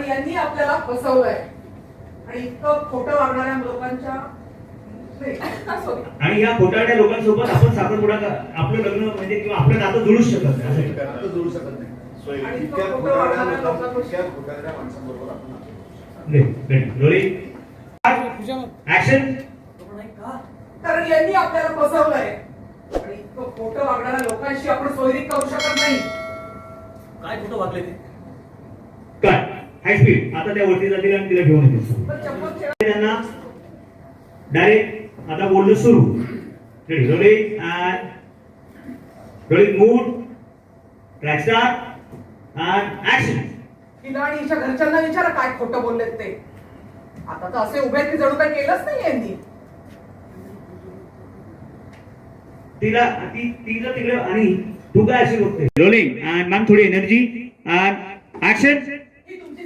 कारण यांनी आपल्याला फसवलंय. आणि इतकं खोटं वागणाऱ्या लोकांच्या. आणि या खोटारड्या लोकांसोबत आपण साखरपुडा आपलं लग्न म्हणजे किंवा आपलं नातं जुळूच शकत नाही. जोडू शकत नाही. आणि इतक्या खोटारड्या खोटं खोटारड्या माणसांबरोबर आपण ऍक्शन कारण यांनी आपल्याला फसवलंय. आणि इतकं खोटं वागणाऱ्या लोकांशी आपण सोयरीक करू शकत नाही. काय कुठं वागले ते? काय हाय स्पीड आता त्या वरती जातील आणि तिला घेऊन येतील. त्यांना डायरेक्ट आता बोलणं सुरू. मूड आणि हिच्या घरच्यांना विचारा काय खोटं बोललेत ते. आता तर असे उभे की जणू काही केलंच नाही यांनी. तिला ती तिला तिकडे आणि तू काय अशी बघते? रोलिंग अँड मॅम थोडी एनर्जी अँड ऍक्शन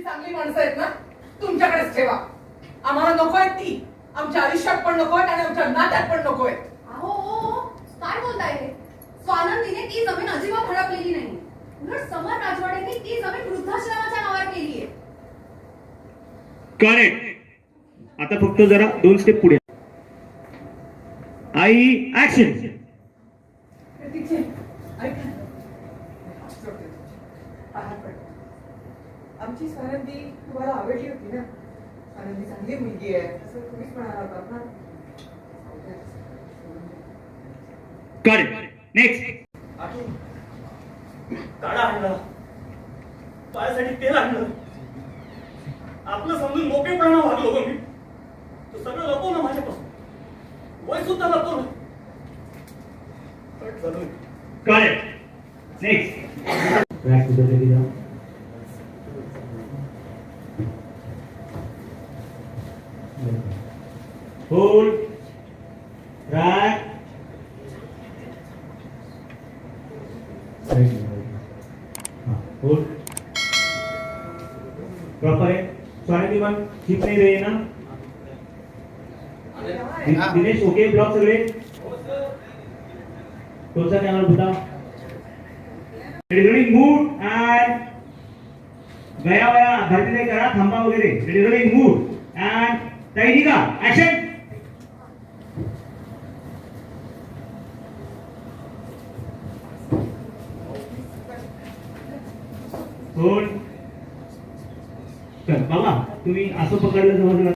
चांगली माणसं आहेत ना तुमच्याकडेच ठेवा. आम्हाला नको आहेत ती. आमच्या आयुष्यात पण नको आहेत आणि आमच्या नात्यात पण नको आहेत. अहो ओ, ओ, काय बोलताय हे? स्वानंदीने ती जमीन अजिबात हडपलेली नाही. उलट समर राजवाड्यांनी ती जमीन वृद्धाश्रमाच्या नावावर केली आहे करेक्ट आता फक्त जरा दोन स्टेप पुढे. आई ऍक्शन आमची सारंगी तुम्हाला आवडली होती ना? सारंगी चांगली मुलगी आहे. असं तुम्हीच म्हणाला होतात ना? नेक्स्ट आणला. पायासाठी तेल आणलं. आपलं समजून मोकेपणा वागलो गं मी. तो सगळं लपवलं माझ्यापासून. वय सुद्धा लपवलं cut correct next track hold proper है मन ठीक नहीं रहे ना। दिनेश ओके ब्लॉक सगळे कोणचा कॅमेरा बुटा? रेडी मूड अँड गया वया धरती नाही करा थांबा वगैरे मूड तयारी का ऍक्शन कोण? चल बाबा तुम्ही असं पकडलं समजलं